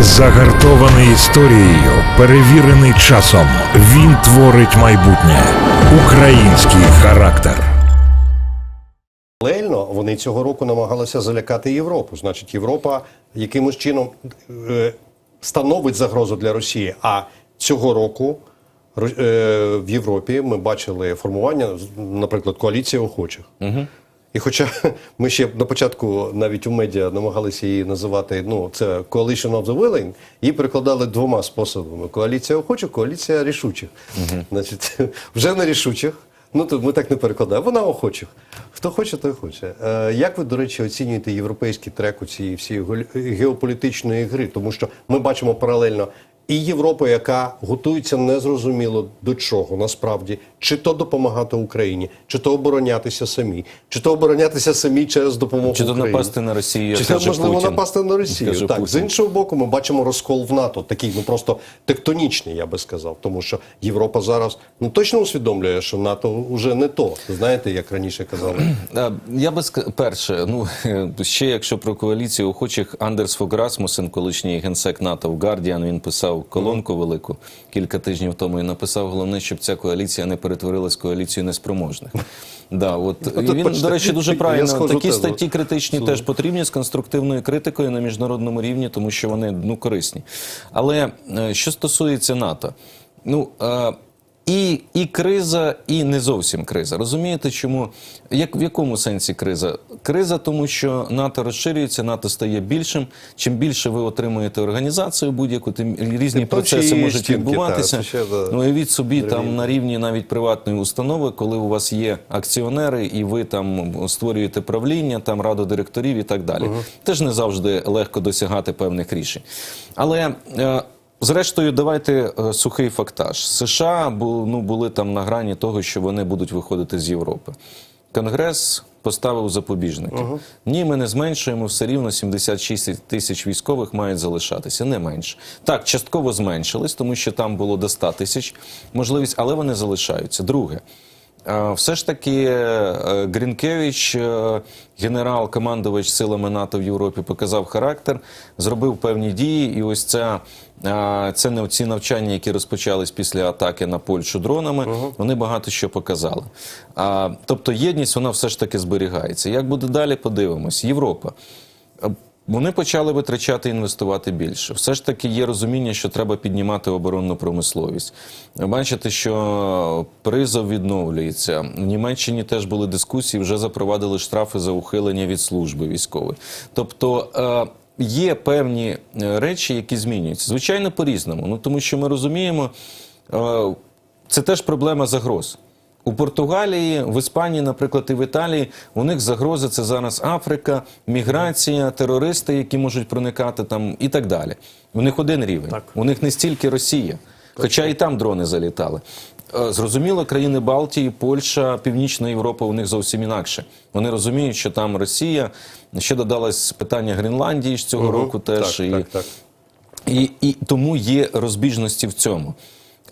Загартований історією, перевірений часом. Він творить майбутнє. Український характер. Паралельно вони цього року намагалися залякати Європу. Значить, Європа якимось чином е, становить загрозу для Росії. А цього року Ро- е, в Європі ми бачили формування, наприклад, коаліції охочих. Угу. І хоча ми ще на початку навіть у медіа намагалися її називати, ну це Coalition of the Willing, її перекладали двома способами: коаліція охочих, коаліція рішучих. Значить, вже на рішучих. Ну то ми так не перекладаємо. Вона охочих. Хто хоче, той хоче. Е, як ви, до речі, оцінюєте європейський трек у цієї всієї геополітичної гри? Тому що ми бачимо паралельно і Європу, яка готується незрозуміло до чого насправді, чи то допомагати Україні, чи то оборонятися самі, чи то оборонятися самі через допомогу Чи то напасти на Росію, чи то можливо Путін. напасти на Росію. Каже так, з іншого боку, ми бачимо розкол в НАТО, такий ну просто тектонічний, я би сказав, тому що Європа зараз ну точно усвідомлює, що НАТО вже не то. Знаєте, як раніше казали. Е, Я би ска- перше, ну ще якщо про коаліцію охочих Андерс Фог Расмусен, колишній генсек НАТО в Guardian, він писав колонку велику кілька тижнів тому і написав головне, щоб ця коаліція не перетворилась в коаліцію неспроможних. Да, от і він, до речі, дуже правильно. Такі статті критичні теж потрібні з конструктивною критикою на міжнародному рівні, тому що вони ну корисні. Але е, що стосується НАТО, ну. І, і криза, і не зовсім криза. Розумієте, чому? Як, в якому сенсі криза? Криза, тому що НАТО розширюється, НАТО стає більшим. Чим більше ви отримуєте організацію будь-яку, тим різні Тим процеси можуть стінки, відбуватися. да, ну, уявіть собі, древні. там на рівні навіть приватної установи, коли у вас є акціонери, і ви там створюєте правління, там раду директорів і так далі. Теж не завжди легко досягати певних рішень. Але. е, Зрештою, давайте е, сухий фактаж. США ну, були там на грані того, що вони будуть виходити з Європи. Конгрес поставив запобіжники. Ні, ми не зменшуємо, все рівно 76 тисяч військових мають залишатися, не менше. Так, частково зменшились, тому що там було до 100 тисяч можливість, але вони залишаються. Друге. Все ж таки е, Грінкевич, е, генерал, командувач силами НАТО в Європі, показав характер, зробив певні дії, і ось ця, е, це не ці навчання, які розпочались після атаки на Польщу дронами, вони багато що показали. А, Тобто єдність вона все ж таки зберігається. Як буде далі, подивимось. Європа. Вони почали витрачати інвестувати більше. Все ж таки є розуміння, що треба піднімати оборонну промисловість. Бачите, що призов відновлюється. В Німеччині теж були дискусії, вже запровадили штрафи за ухилення від служби військової. Тобто е, є певні е, речі, які змінюються. Звичайно, по-різному. Ну тому що ми розуміємо, е, це теж проблема загроз. У Португалії, в Іспанії, наприклад, і в Італії у них загрози це зараз Африка, міграція, терористи, які можуть проникати там і так далі. У них один рівень. У них не стільки Росія, хоча і там дрони залітали. Е, Зрозуміло, країни Балтії, Польща, Північна Європа у них зовсім інакше. Вони розуміють, що там Росія. Ще додалось питання Гренландії ж цього року теж. так, і, так, так. і, і тому є розбіжності в цьому.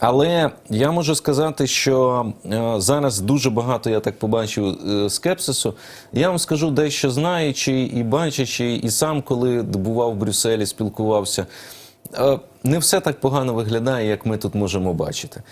Але я можу сказати, що е, зараз дуже багато, я так побачив, е, скепсису. Я вам скажу дещо знаючи і бачачи, і сам, коли бував в Брюсселі, спілкувався. Е, Не все так погано виглядає, як ми тут можемо бачити.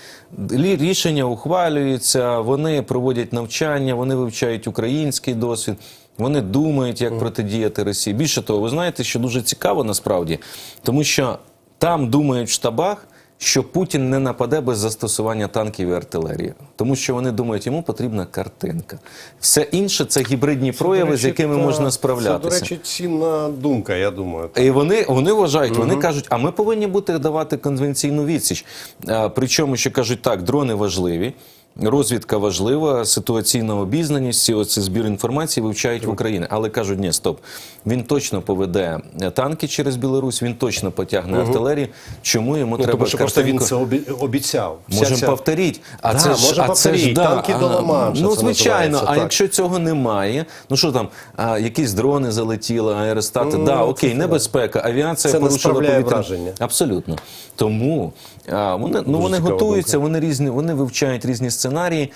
Рішення ухвалюються, вони проводять навчання, вони вивчають український досвід, вони думають, як протидіяти Росії. Більше того, ви знаєте, що дуже цікаво насправді, тому що там думають в штабах, що Путін не нападе без застосування танків і артилерії, тому що вони думають, йому потрібна картинка. Все інше це гібридні прояви, речі, з якими та- можна Це, до речі, цінна думка, я думаю. І вони, вони вважають, вони кажуть, а ми повинні бути давати конвенційну відсіч. А, причому, що кажуть, так, дрони важливі. Розвідка важлива, ситуаційна обізнаність, оце збір інформації вивчають в Україні. Але кажуть, ні, стоп. Він точно поведе танки через Білорусь, він точно потягне артилерію. Чому йому Ну, треба тому що просто він це обі- обіцяв. Можемо ця- повторіть. А Да, це ж, а це ж да, Танки до а, Ну, звичайно, а так. якщо цього немає, ну що там, а, якісь дрони залетіли, аеростати, Ну, да, окей, небезпека, авіація Це порушила повітря. враження. Абсолютно. Тому вони, ну, вони готуються, вони різні, вони вивчають різні сценарії.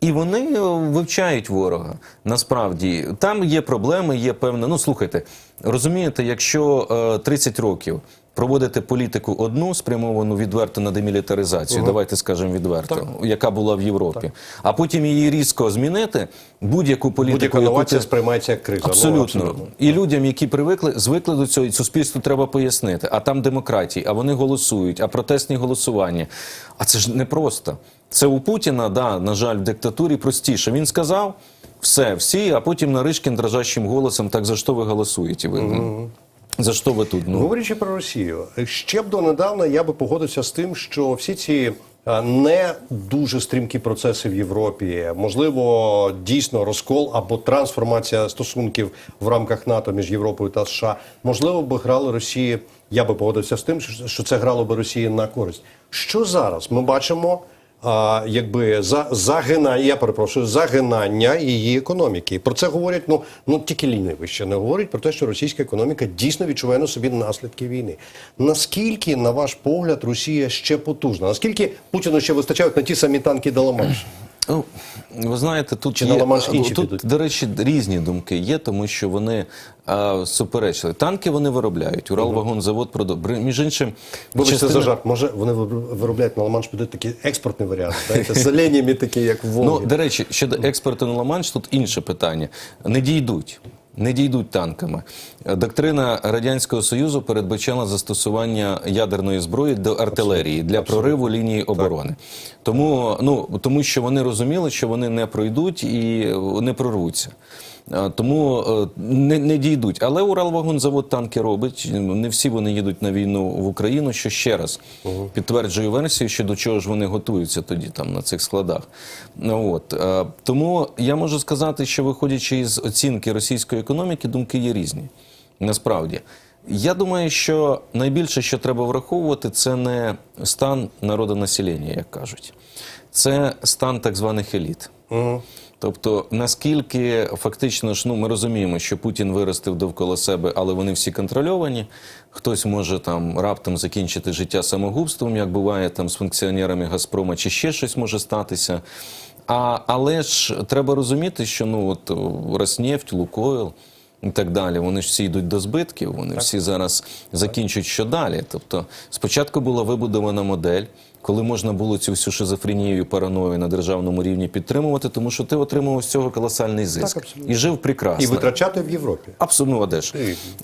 І вони е, вивчають ворога. Насправді там є проблеми, є певне. Ну слухайте, Розумієте, якщо е, 30 років проводити політику одну спрямовану відверто на демілітаризацію, давайте скажемо відверто, яка була в Європі, а потім її різко змінити, будь-яку політику, Будь-яка новація ти- сприймається як криза. Ну, Абсолютно. І людям, які привикли, звикли до цього, і суспільству треба пояснити. А там демократії, а вони голосують, а протестні голосування. А це ж непросто. Це у Путіна, да, на жаль, в диктатурі простіше. Він сказав все, всі, а потім Наришкін дрожащим голосом, так за що ви голосуєте? Ви, ну, За що ви тут? Ну, Говорячи про Росію, ще б донедавна я би погодився з тим, що всі ці не дуже стрімкі процеси в Європі, можливо, дійсно розкол або трансформація стосунків в рамках НАТО між Європою та США, можливо, би грали Росії. Я би погодився з тим, що це грало би Росії на користь. Що зараз ми бачимо? А, якби за загинання, я перепрошую, загинання її економіки. Про це говорять ну ну тільки ліниві ще не говорять про те, що російська економіка дійсно відчуває на собі наслідки війни. Наскільки, на ваш погляд, Росія ще потужна? Наскільки Путіну ще вистачають на ті самі танки до Ла-Маншу? Ну, ви знаєте, тут Чи є, на інші тут, підуть? до речі, різні думки є, тому що вони а, суперечили. Танки вони виробляють. Уралвагонзавод продовжує. Між іншим, Вибачте частина- за жарт, може вони виробляють на Ламанш підуть такий експортний варіант, знаєте, з оленями такі, як в Ну, до речі, щодо експорту на Ла-Манш, тут інше питання. Не дійдуть. Не дійдуть танками. Доктрина Радянського Союзу передбачала застосування ядерної зброї до артилерії для прориву лінії оборони. Тому, ну, тому що вони розуміли, що вони не пройдуть і не прорвуться. Тому е, не, не дійдуть. Але Уралвагонзавод танки робить. Не всі вони їдуть на війну в Україну, що ще раз підтверджує версію, що до чого ж вони готуються тоді там на цих складах. Ну, от. Е, Тому я можу сказати, що виходячи із оцінки російської економіки, думки є різні. Насправді. Я думаю, що найбільше, що треба враховувати, це не стан народонаселення, як кажуть. Це стан так званих еліт. Тобто, наскільки фактично ж ну ми розуміємо, що Путін виростив довкола себе, але вони всі контрольовані. Хтось може там раптом закінчити життя самогубством, як буває там з функціонерами Газпрома, чи ще щось може статися. А, але ж треба розуміти, що ну от Роснефть, Лукойл і так далі, вони ж всі йдуть до збитків, вони всі зараз закінчують що далі. Тобто, спочатку була вибудована модель, коли можна було цю всю шизофренію і параною на державному рівні підтримувати, тому що ти отримував з цього колосальний зиск абсолютно. і жив прекрасно. І витрачати в Європі. Абсолютно одеж.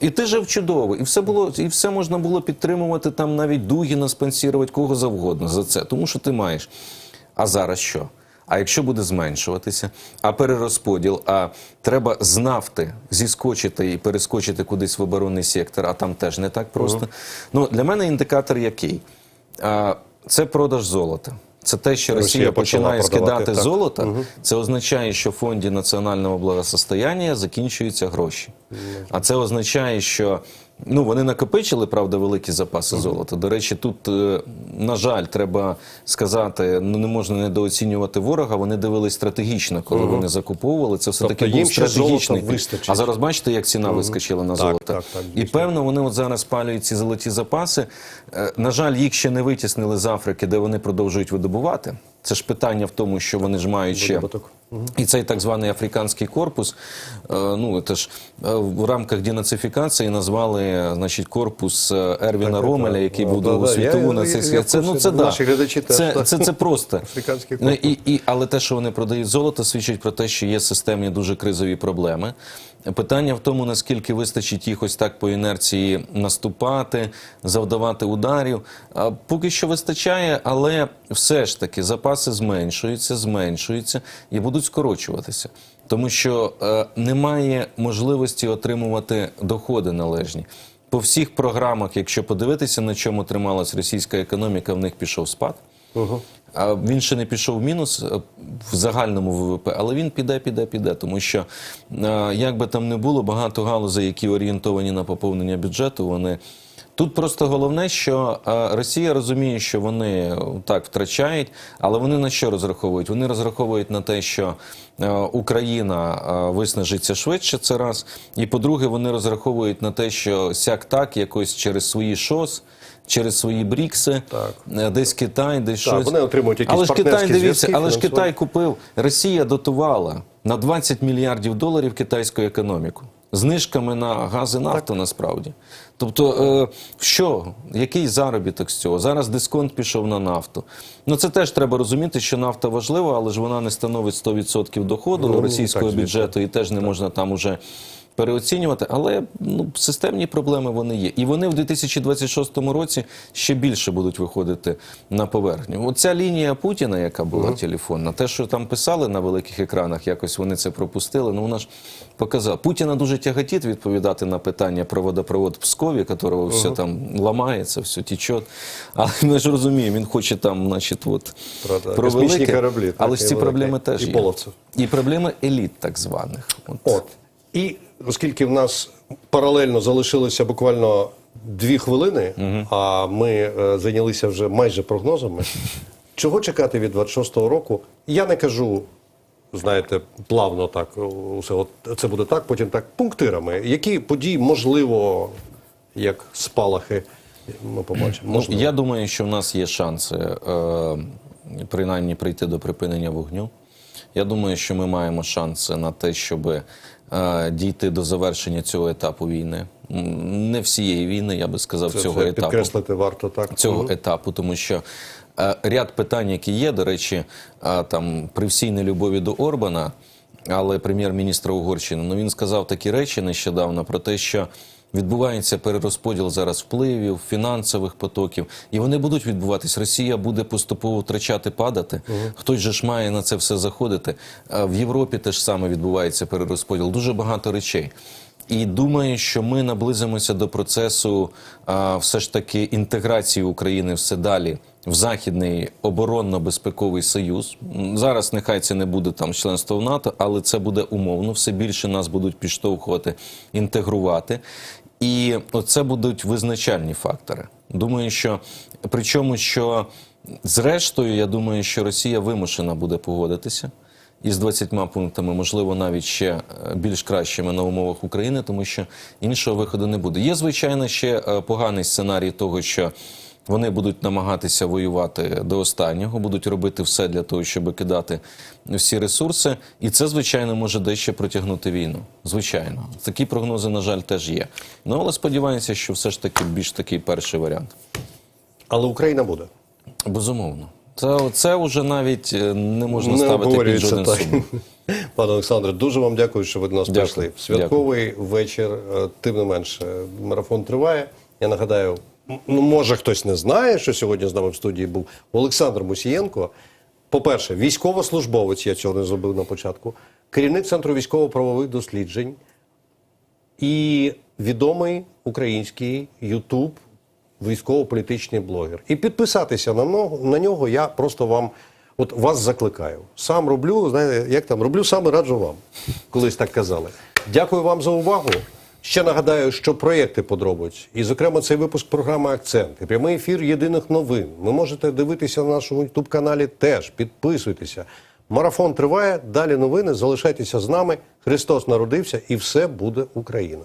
І ти жив чудово, і все було, і все можна було підтримувати там навіть Дугіна спонсірувати кого завгодно за це, тому що ти маєш. А зараз що? А якщо буде зменшуватися, а перерозподіл, а треба з нафти зіскочити і перескочити кудись в оборонний сектор, а там теж не так просто. Ну для мене індикатор який? А, це продаж золота. Це те, що Росія Росія, починає продавати, скидати так. золото. Це означає, що в фонді національного благосостояння закінчуються гроші. А це означає, що ну вони накопичили правда великі запаси золота. До речі, тут е, на жаль, треба сказати, ну не можна недооцінювати ворога. Вони дивились стратегічно, коли вони закуповували. Це все таки Тобто був стратегічний. вистачить. А зараз бачите, як ціна вискочила на Так, золото. так, так, І певно, вони от зараз спалюють ці золоті запаси. Е, На жаль, їх ще не витіснили з Африки, де вони продовжують видобувати. Це ж питання в тому, що вони ж мають ще і цей так званий африканський корпус. е, Ну це ж е, в рамках денацифікації назвали значить корпус е, Ервіна Так, Ромеля, який Ну, був да, світову я- на я- цих це, ну це да. глядачі це, це, це просто Африканський Ну, корпус. і, і, але те, що вони продають золото, свідчить про те, що є системні дуже кризові проблеми. Питання в тому, наскільки вистачить їх ось так по інерції наступати, завдавати ударів. Поки що вистачає, але все ж таки запаси зменшуються, зменшуються і будуть скорочуватися. Тому що е, немає можливості отримувати доходи належні. По всіх програмах, якщо подивитися, на чому трималась російська економіка, в них пішов спад. А він ще не пішов в мінус е, в загальному ВВП, але він піде, піде, піде. Тому що е, як би там не було, багато галузей, які орієнтовані на поповнення бюджету, вони. Тут просто головне, що е, Росія розуміє, що вони е, так втрачають, але вони на що розраховують? Вони розраховують на те, що е, Україна виснажиться швидше, це раз. І по-друге, вони розраховують на те, що сяк так якось через свої ШОС, через свої брікси, Так. десь Китай, десь Так, щось. вони отримують якісь але ж Китай, дивіться, але ж. Китай купив. Росія дотувала на 20 мільярдів доларів китайську економіку. Знижками на газ і нафту насправді. Тобто, е, що, який заробіток з цього? Зараз дисконт пішов на нафту. Ну це теж треба розуміти, що нафта важлива, але ж вона не становить 100% доходу Ну, російського так, бюджету, і теж не можна там уже переоцінювати. Але ну, системні проблеми вони є. І вони в 2026 році ще більше будуть виходити на поверхню. Оця лінія Путіна, яка була телефонна, те, що там писали на великих екранах, якось вони це пропустили. Ну вона ж показала. Путіна дуже тяготить відповідати на питання про водопровод в Пскові, якого все там ламається, все тече. Але ми ж розуміємо, він хоче там, значить, от Про, велике, кораблі, так, але ж ці велике, проблеми теж і є. І проблеми еліт так званих. От. От. І оскільки в нас паралельно залишилося буквально дві хвилини, а ми е, зайнялися вже майже прогнозами, чого чекати від 26-го року? Я не кажу, знаєте, плавно так, усе от це буде так, потім так, пунктирами. Які події, можливо, як спалахи, ми побачимо. Ну, Можливо. я думаю, що в нас є шанси е, принаймні прийти до припинення вогню. Я думаю, що ми маємо шанси на те, щоб е, дійти до завершення цього етапу війни. Не всієї війни, я би сказав, Це- цього це етапу підкреслити варто так. цього угу. етапу, тому що е, ряд питань, які є, до речі, е, там при всій нелюбові до Орбана, але прем'єр-міністра Угорщини, ну він сказав такі речі нещодавно про те, що відбувається перерозподіл зараз впливів, фінансових потоків, і вони будуть відбуватись. Росія буде поступово втрачати, падати. Хтось же ж має на це все заходити. В Європі теж саме відбувається перерозподіл. Дуже багато речей. І думаю, що ми наблизимося до процесу а, все ж таки інтеграції України все далі в західний оборонно-безпековий союз. Зараз нехай це не буде там членство в НАТО, але це буде умовно. Все більше нас будуть підштовхувати, інтегрувати. І оце будуть визначальні фактори. Думаю, що причому, що зрештою, я думаю, що Росія вимушена буде погодитися із 20 пунктами, можливо, навіть ще е, більш кращими на умовах України, тому що іншого виходу не буде. Є, звичайно, ще е, поганий сценарій того, що вони будуть намагатися воювати до останнього, будуть робити все для того, щоб кидати всі ресурси, і це, звичайно, може дещо протягнути війну. Звичайно, такі прогнози, на жаль, теж є. Ну але сподіваюся, що все ж таки більш такий перший варіант. Але Україна буде. Безумовно, це, це вже навіть е, не можна Не ставити під жоден сумнів. Пане Олександре, дуже вам дякую, що ви до нас Дякую. прийшли. Святковий вечір, е, тим не менше, марафон триває. Я нагадаю, ну може хтось не знає, що сьогодні з нами в студії був Олександр Мусієнко. По-перше, військовослужбовець, я цього не зробив на початку, керівник Центру військово-правових досліджень і відомий український Ютуб військово-політичний блогер. І підписатися на нього, на нього я просто вам от вас закликаю. Сам роблю, знаєте, як там роблю сам і раджу вам. Колись так казали. Дякую вам за увагу. Ще нагадаю, що проєкти подробиць, і, зокрема, цей випуск програми Акцент і прямий ефір єдиних новин. Ви можете дивитися на нашому youtube каналі теж. Підписуйтеся. Марафон триває. Далі новини. Залишайтеся з нами. Христос народився, і все буде Україна.